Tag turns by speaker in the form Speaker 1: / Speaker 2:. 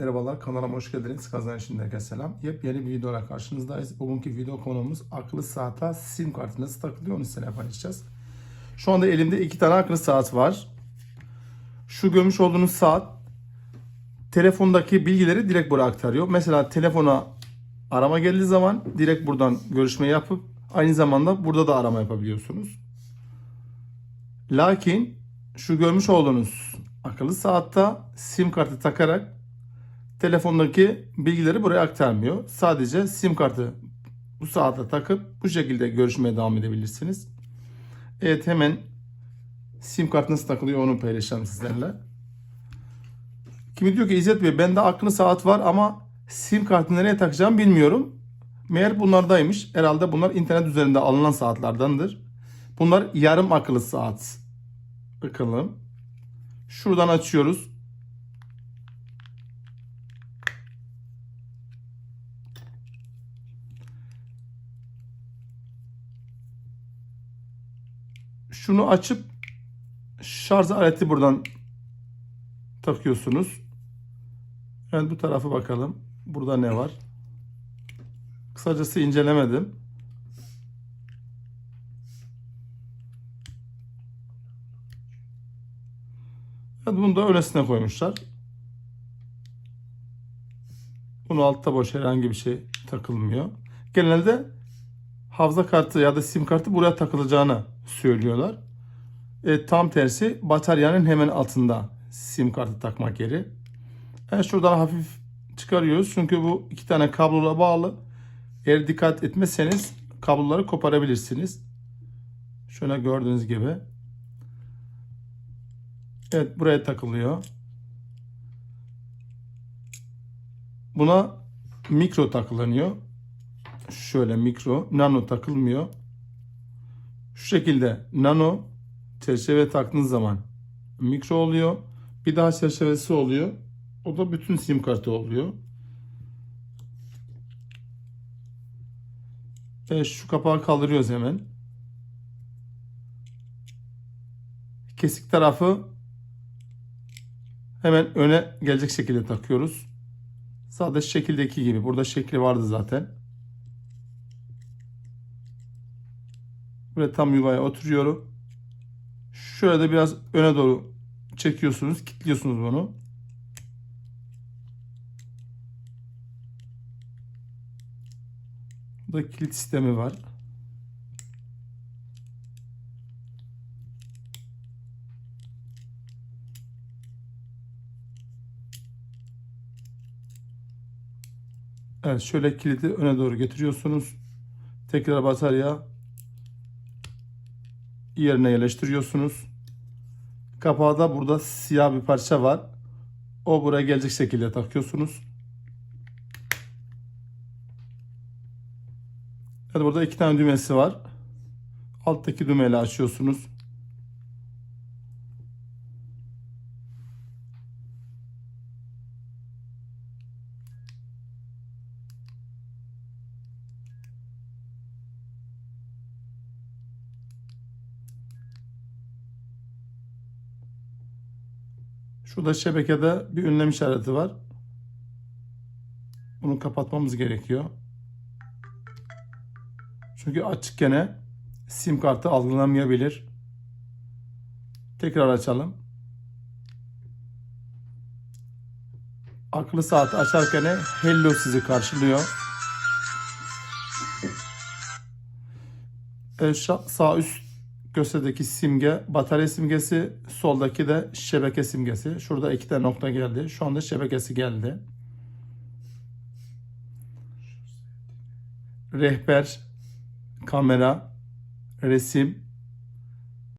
Speaker 1: Merhabalar kanalıma hoş geldiniz. Kazançın herkese selam. Yepyeni bir videoyla karşınızdayız. Bugünkü video konumuz akıllı saate sim kartı nasıl takılıyor onu sizinle paylaşacağız. Şu anda elimde iki tane akıllı saat var. Şu görmüş olduğunuz saat telefondaki bilgileri direkt buraya aktarıyor. Mesela telefona arama geldiği zaman direkt buradan görüşme yapıp aynı zamanda burada da arama yapabiliyorsunuz. Lakin şu görmüş olduğunuz akıllı saatte sim kartı takarak telefondaki bilgileri buraya aktarmıyor. Sadece sim kartı bu saate takıp bu şekilde görüşmeye devam edebilirsiniz. Evet hemen sim kart nasıl takılıyor onu paylaşacağım sizlerle. Kimi diyor ki İzzet Bey bende akıllı saat var ama sim kartı nereye takacağım bilmiyorum. Meğer bunlardaymış. Herhalde bunlar internet üzerinde alınan saatlerdendir. Bunlar yarım akıllı saat. Bakalım. Şuradan açıyoruz. Şunu açıp şarj aleti buradan takıyorsunuz. Evet bu tarafa bakalım. Burada ne var? Kısacası incelemedim. Evet, bunu da öylesine koymuşlar. Bunu altta boş herhangi bir şey takılmıyor. Genelde hafıza kartı ya da sim kartı buraya takılacağını söylüyorlar. E, tam tersi bataryanın hemen altında sim kartı takmak yeri. Evet, şuradan hafif çıkarıyoruz. Çünkü bu iki tane kablola bağlı. Eğer dikkat etmezseniz kabloları koparabilirsiniz. Şöyle gördüğünüz gibi. Evet buraya takılıyor. Buna mikro takılanıyor. Şöyle mikro, nano takılmıyor. Şu şekilde nano çerçeve taktığınız zaman mikro oluyor. Bir daha çerçevesi oluyor. O da bütün sim kartı oluyor. Evet şu kapağı kaldırıyoruz hemen. Kesik tarafı hemen öne gelecek şekilde takıyoruz. Sadece şekildeki gibi. Burada şekli vardı zaten. Böyle tam yuvaya oturuyor. Şöyle de biraz öne doğru çekiyorsunuz. kilitliyorsunuz bunu. Burada kilit sistemi var. Evet şöyle kilidi öne doğru getiriyorsunuz. Tekrar batarya yerine yerleştiriyorsunuz. Kapağı da burada siyah bir parça var. O buraya gelecek şekilde takıyorsunuz. Evet burada iki tane düğmesi var. Alttaki düğmeyle açıyorsunuz. Şurada şebekede bir ünlem işareti var. Bunu kapatmamız gerekiyor. Çünkü açık gene sim kartı algılamayabilir. Tekrar açalım. Akıllı saati açarken hello sizi karşılıyor. Şa- sağ üst köşedeki simge batarya simgesi, soldaki de şebeke simgesi. Şurada iki tane nokta geldi. Şu anda şebekesi geldi. Rehber, kamera, resim,